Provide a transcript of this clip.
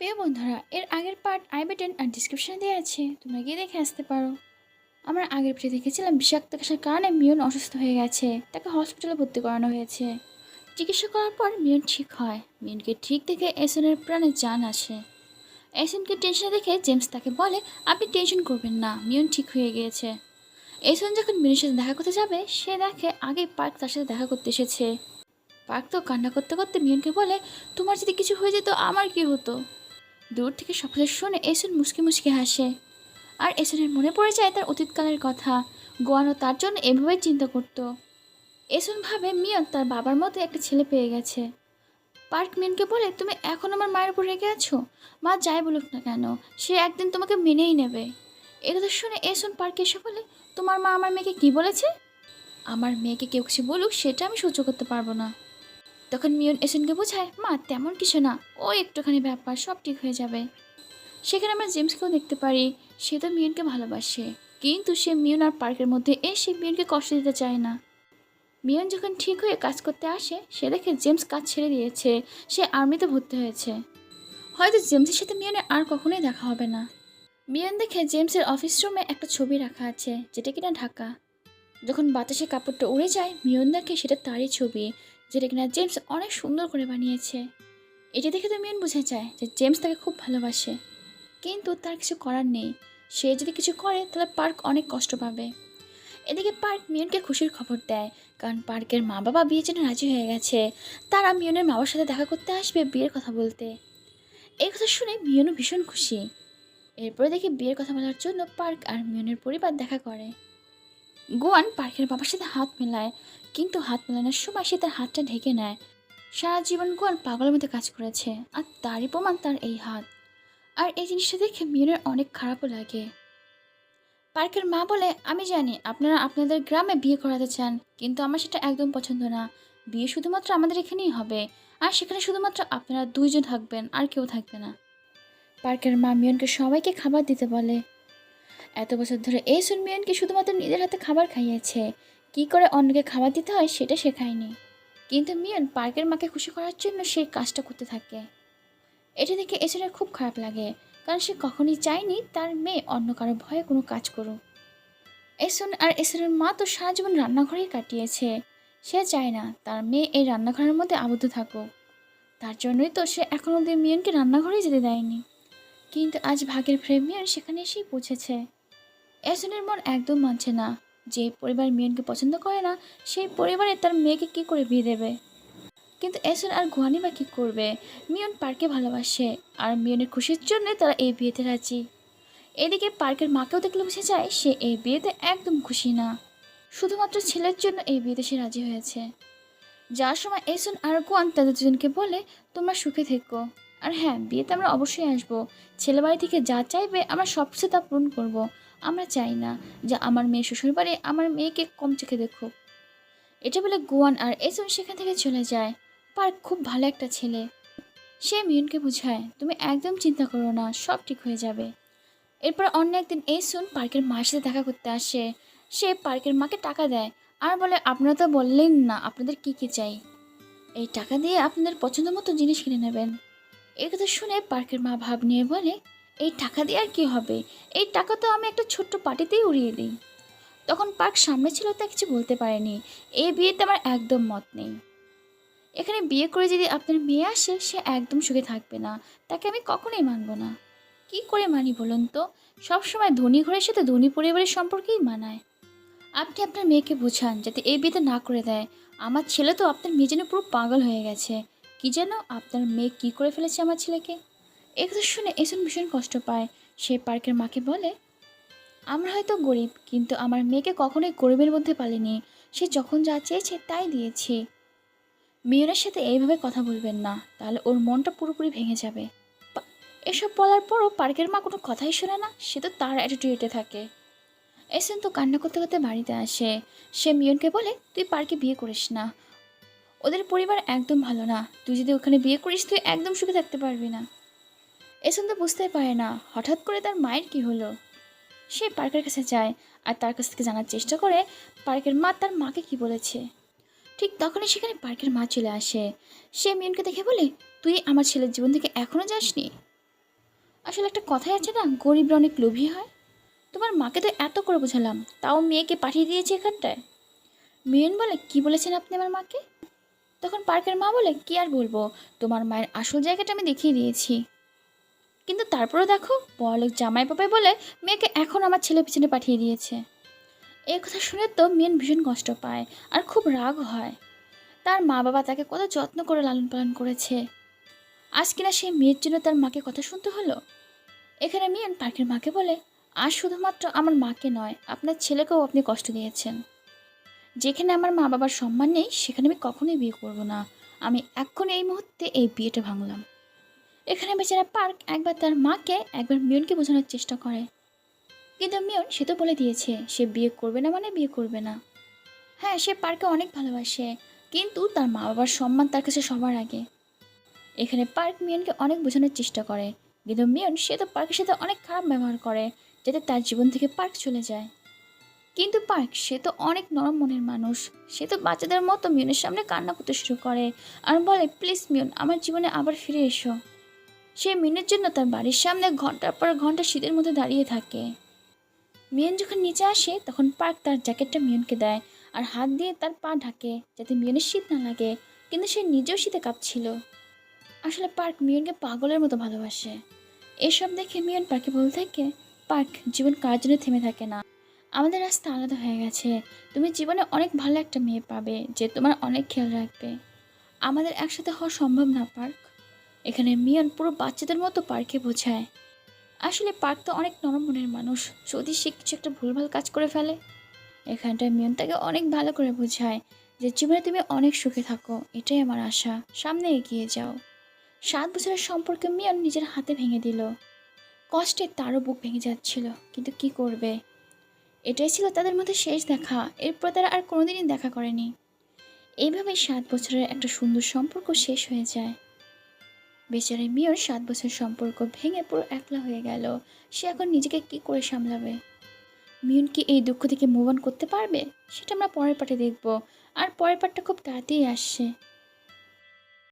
প্রিয় বন্ধুরা, এর আগের পার্ট আই বাটন আর ডিসক্রিপশনে দেওয়া আছে। তোমরা গিয়ে দেখে আসতে পারো। আমরা আগের পেটে দেখেছিলাম বিষাক্ত গ্যাসের কারণে মিয়ন অসুস্থ হয়ে গেছে। তাকে হসপিটালে ভর্তি করানো হয়েছে। চিকিৎসা করার পর মিয়ন ঠিক হয়। মিয়নকে ঠিক দেখে এসনের প্রাণে জান আসে। এসনকে টেনশনে দেখে জেমস তাকে বলে, আপনি টেনশন করবেন না, মিয়ন ঠিক হয়ে গিয়েছে। এসন যখন মিয়নের সাথে দেখা করতে যাবে, সে দেখে আগে পার্ক তার সাথে দেখা করতে এসেছে। পার্ক তো কান্না করতে করতে মিয়নকে বলে, তোমার যদি কিছু হয়ে যেত, আমার কি হতো? দূর থেকে সকলে শুনে এসন মুসকি মুসকি হাসে। আর এসনের মনে পড়ে যায় তার অতীতকালের কথা। গোয়ানো তার জন্য এভাবেই চিন্তা করত। এসন ভাবে, মিয়ন, তার বাবার মতো একটা ছেলে পেয়ে গেছে। পার্ক মিয়নকে বলে, তুমি এখন আমার মায়ের উপর রেগে আছো? মা যাই বলুক না কেন, সে একদিন তোমাকে মেনেই নেবে। একথা শুনে এসন পার্কে এসে বলে, তোমার মা আমার মেয়েকে কি বলেছে? আমার মেয়েকে কেউ কিছু বলুক, সেটা আমি সহ্য করতে পারব না। তখন মিয়ন এসনকে বোঝায়, মা, তেমন কিছু না। ও একটুখানি ব্যাপার, সব ঠিক হয়ে যাবে। সেখানে আমরা জেমসকেও দেখতে পারি, সে তো মিয়নকে ভালোবাসে। কিন্তু সে মিয়ন আর পার্কের মধ্যে এসে মিয়নকে কষ্ট দিতে চায় না। মিয়ন যখন ঠিক হয়ে কাজ করতে আসে, সে দেখে জেমস কাজ ছেড়ে দিয়েছে। সে আর্মিতে ভর্তি হয়েছে। হয়তো জেমসের সাথে মিয়নের আর কখনোই দেখা হবে না। মিয়ন দেখে জেমসের অফিস রুমে একটা ছবি রাখা আছে, যেটা কিনা ঢাকা। যখন বাতাসে কাপড়টা উড়ে যায়, মিয়ন দেখে সেটা তারই ছবি। যেটা কিনা জেমস অনেক সুন্দর করে বানিয়েছে। এটা দেখে তো মিয়ন বোঝা যায় যে জেমস তাকে খুব ভালোবাসে। কিন্তু তার কিছু করার নেই। সে যদি কিছু করে, তাহলে পার্ক অনেক কষ্ট পাবে। এদিকে পার্ক মিয়নকে খুশির খবর দেয়, কারণ পার্কের মা বাবা বিয়ের জন্য রাজি হয়ে গেছে। তারা মিয়নের মা বাবার সাথে দেখা করতে আসবে বিয়ের কথা বলতে। এই কথা শুনে মিয়নও ভীষণ খুশি। এরপরে দেখি বিয়ের কথা বলার জন্য পার্ক আর মিয়নের পরিবার দেখা করে। গোয়ান পার্কের বাবার সাথে হাত মেলায়, কিন্তু হাত মেলানোর সময় সে তার হাতটা ঢেকে নেয়। সারা জীবন গোয়ান পাগলের মধ্যে কাজ করেছে, আর তারই প্রমাণ তার এই হাত। আর এই জিনিসটা দেখে মিয়নের অনেক খারাপও লাগে। পার্কের মা বলে, আমি জানি আপনারা আপনাদের গ্রামে বিয়ে করাতে চান, কিন্তু আমার সেটা একদম পছন্দ না। বিয়ে শুধুমাত্র আমাদের এখানেই হবে, আর সেখানে শুধুমাত্র আপনারা দুইজন থাকবেন, আর কেউ থাকবে না। পার্কের মা মিয়নকে সবাইকে খাবার দিতে বলে। এত বছর ধরে এই সুন মিয়নকে শুধুমাত্র নিজের হাতে খাবার খাইয়েছে। কি করে অন্যকে খাবার দিতে হয় সেটা শেখায়নি কিন্তু মিয়ন পার্কের মাকে খুশি করার জন্য সেই কাজটা করতে থাকে। এটা দেখে এসনের খুব খারাপ লাগে, কারণ সে কখনই চায়নি তার মেয়ে অন্য কারও ভয়ে কোনো কাজ করুক। এসন আর এসনের মা তো সারা জীবন রান্নাঘরেই কাটিয়েছে। সে চায় না তার মেয়ে এই রান্নাঘরের মধ্যে আবদ্ধ থাকুক। তার জন্যই তো সে এখন অব্দি মিয়নকে রান্নাঘরেই যেতে দেয়নি। কিন্তু আজ ভাগের ফ্রেম মিয়ন সেখানে এসেই পৌঁছেছে। এসনের মন একদম মানছে না। যে পরিবার মিয়নকে পছন্দ করে না, সেই পরিবারে তার মেয়েকে কি করে বিয়ে দেবে? কিন্তু এসন আর গুয়ানি বা কী করবে? মিয়ন পার্কে ভালোবাসে, আর মিয়নের খুশির জন্য তারা এই বিয়েতে রাজি। এদিকে পার্কের মাকেও দেখলে বুঝে যায় সে এই বিয়েতে একদম খুশি না। শুধুমাত্র ছেলের জন্য এই বিয়েতে সে রাজি হয়েছে। যাওয়ার সময় এসন আর গোয়ান তাদের দুজনকে বলে, তোমরা সুখে থেকো। আর হ্যাঁ বিয়েতে আমরা অবশ্যই আসব। ছেলে বাড়ি থেকে যা চাইবে আমরা সবচেয়ে তা পূরণ করব। আমরা চাই না যে আমার মেয়ে শ্বশুরবাড়ি আমার মেয়েকে কম চোখে দেখুক। এটা বলে গোয়ান আর এসন সেখান থেকে চলে যায়। পার্ক খুব ভালো একটা ছেলে। সে মিয়নকে বোঝায়, তুমি একদম চিন্তা করো না, সব ঠিক হয়ে যাবে। এরপর অন্য একদিন এই শুন পার্কের মায়ের সাথে দেখা করতে আসে। সে পার্কের মাকে টাকা দেয় আর বলে, আপনারা তো বললেন না, আপনাদের কি কি চাই? এই টাকা দিয়ে আপনাদের পছন্দ মতো জিনিস কিনে নেবেন। কথা শুনে পার্কের মা ভাব নিয়ে বলে, এই টাকা দিয়ে আর কি হবে? এই টাকা তো আমি একটা ছোট্ট পার্টিতেই উড়িয়ে দিই। তখন পার্ক সামনে ছিল তা কিছু বলতে পারেনি। এই বিয়েতে আমার একদম মত নেই। এখানে বিয়ে করে যদি আপনার মেয়ে আসে, সে একদম সুখে থাকবে না। তাকে আমি কখনোই মানব না। কি করে মানি বলুন তো? সবসময় ধনী ঘরের সাথে ধনী পরিবারের সম্পর্কেই মানায়। আপনি আপনার মেয়েকে বোঝান, যাতে এই বিয়েতে না করে দেয়। আমার ছেলে তো আপনার মেয়ে যেন পুরো পাগল হয়ে গেছে। কি যেন আপনার মেয়ে কি করে ফেলেছে আমার ছেলেকে? এ কথা শুনে এসন ভীষণ কষ্ট পায়। সে পার্কের মাকে বলে, আমরা হয়তো গরিব, কিন্তু আমার মেয়েকে কখনোই গরিবের মধ্যে পালিনি। সে যখন যা চেয়েছে তাই দিয়েছি। মিয়নের সাথে এইভাবে কথা বলবেন না, তাহলে ওর মনটা পুরোপুরি ভেঙে যাবে। এসব বলার পরও পার্কের মা কোনো কথাই শোনে না, সে তো তার অ্যাটিটিউডে থাকে। এসেন তো কান্না করতে করতে বাড়িতে আসে। সে মিয়নকে বলে, তুই পার্কে বিয়ে করিস না। ওদের পরিবার একদম ভালো না। তুই যদি ওখানে বিয়ে করিস, তুই একদম সুখে থাকতে পারবি না। এসন তো বুঝতেই পারে না। হঠাৎ করে তার মায়ের কি হলো? সে পার্কের কাছে যায় আর তার কাছ থেকে জানার চেষ্টা করে পার্কের মা তার মাকে কি বলেছে। ঠিক তখনই সেখানে পার্কের মা চলে আসে। সে মিয়নকে দেখে বলে, তুই আমার ছেলের জীবন থেকে এখনও যাসনি? আসলে একটা কথাই আছে না, গরিবরা অনেক লোভী হয়। তোমার মাকে তো এত করে বোঝালাম, তাও মেয়েকে পাঠিয়ে দিয়েছে এখানটায়। মিয়ন বলে, কি বলেছেন আপনি আমার মাকে? তখন পার্কের মা বলে, কি আর বলব? তোমার মায়ের আসল জায়গাটা আমি দেখিয়ে দিয়েছি। কিন্তু তারপরেও দেখো, বড়লোক জামাই পাপাই বলে, মেয়েকে এখন আমার ছেলে পিছনে পাঠিয়ে দিয়েছে। এই কথা শুনে তো মিয়ন ভীষণ কষ্ট পায় আর খুব রাগ হয়। তার মা বাবা তাকে কত যত্ন করে লালন পালন করেছে। আজ কিনা সেই মেয়ের জন্য তার মাকে কথা শুনতে হলো? এখানে মিয়ন পার্কের মাকে বলে, আজ শুধুমাত্র আমার মাকে নয়, আপনার ছেলেকেও আপনি কষ্ট দিয়েছেন। যেখানে আমার মা বাবার সম্মান নেই, সেখানে আমি কখনোই বিয়ে করব না। আমি এখন এই মুহূর্তে এই বিয়েটা ভাঙলাম। এখানে বেচারা পার্ক একবার তার মাকে, একবার মিয়নকে বোঝানোর চেষ্টা করে। কিন্তু মিয়ন সে তো বলে দিয়েছে, সে বিয়ে করবে না মানে বিয়ে করবে না। হ্যাঁ সে পার্কে অনেক ভালোবাসে, কিন্তু তার মা বাবার সম্মান তার কাছে সবার আগে। এখানে পার্ক মিয়নকে অনেক বোঝানোর চেষ্টা করে, কিন্তু মিয়ন সে তো পার্কের সাথে অনেক খারাপ ব্যবহার করে, যাতে তার জীবন থেকে পার্ক চলে যায়। কিন্তু পার্ক, সে তো অনেক নরম মনের মানুষ। সে তো বাচ্চাদের মতো মিয়নের সামনে কান্না করতে শুরু করে আর বলে, প্লিজ মিউন, আমার জীবনে আবার ফিরে এসো। সে মিয়নের জন্য তার বাড়ির সামনে ঘণ্টার পর ঘণ্টা শীতের মধ্যে দাঁড়িয়ে থাকে। মিয়ন যখন নিচে আসে, তখন পার্ক তার জ্যাকেটটা মিয়নকে দেয় আর হাত দিয়ে তার পা ঢাকে যাতে মিয়নের শীত না লাগে, কিন্তু সে নিজেও শীতে কাঁপছিল। আসলে পার্ক মিয়নকে পাগলের মতো ভালোবাসে। এসব দেখে মিয়ন পার্কে বলতে থাকে, পার্ক, জীবন কার জন্য থেমে থাকে না? আমাদের রাস্তা আলাদা হয়ে গেছে। তুমি জীবনে অনেক ভালো একটা মেয়ে পাবে যে তোমার অনেক খেয়াল রাখবে। আমাদের একসাথে হওয়া সম্ভব না, পার্ক। এখানে মিয়ন পুরো বাচ্চাদের মতো পার্কে বোঝায়। আসলে পার্ক তো অনেক নরম মনের মানুষ। যদি সে কিছু একটা ভুলভাল কাজ করে ফেলে, এখানটায় মিয়ন তাকে অনেক ভালো করে বোঝায় যে জীবনে তুমি অনেক সুখে থাকো। এটাই আমার আশা। সামনে এগিয়ে যাও। সাত বছরের সম্পর্কে মিয়ন নিজের হাতে ভেঙে দিল। কষ্টে তারও বুক ভেঙে যাচ্ছিল, কিন্তু কি করবে? এটাই ছিল তাদের মধ্যে শেষ দেখা। এরপর তারা আর কোনোদিনই দেখা করেনি। এইভাবেই সাত বছরের একটা সুন্দর সম্পর্ক শেষ হয়ে যায়। বেচারে মেয়র সাত বছর সম্পর্ক ভেঙে পুরো একলা হয়ে গেল। সে এখন নিজেকে কি করে সামলাবে? মিয়ন কি এই দুঃখ থেকে মুভ অন করতে পারবে? সেটা আমরা পরের পাটে দেখব। আর পরের পাটটা খুব তাড়াতাড়ি আসছে।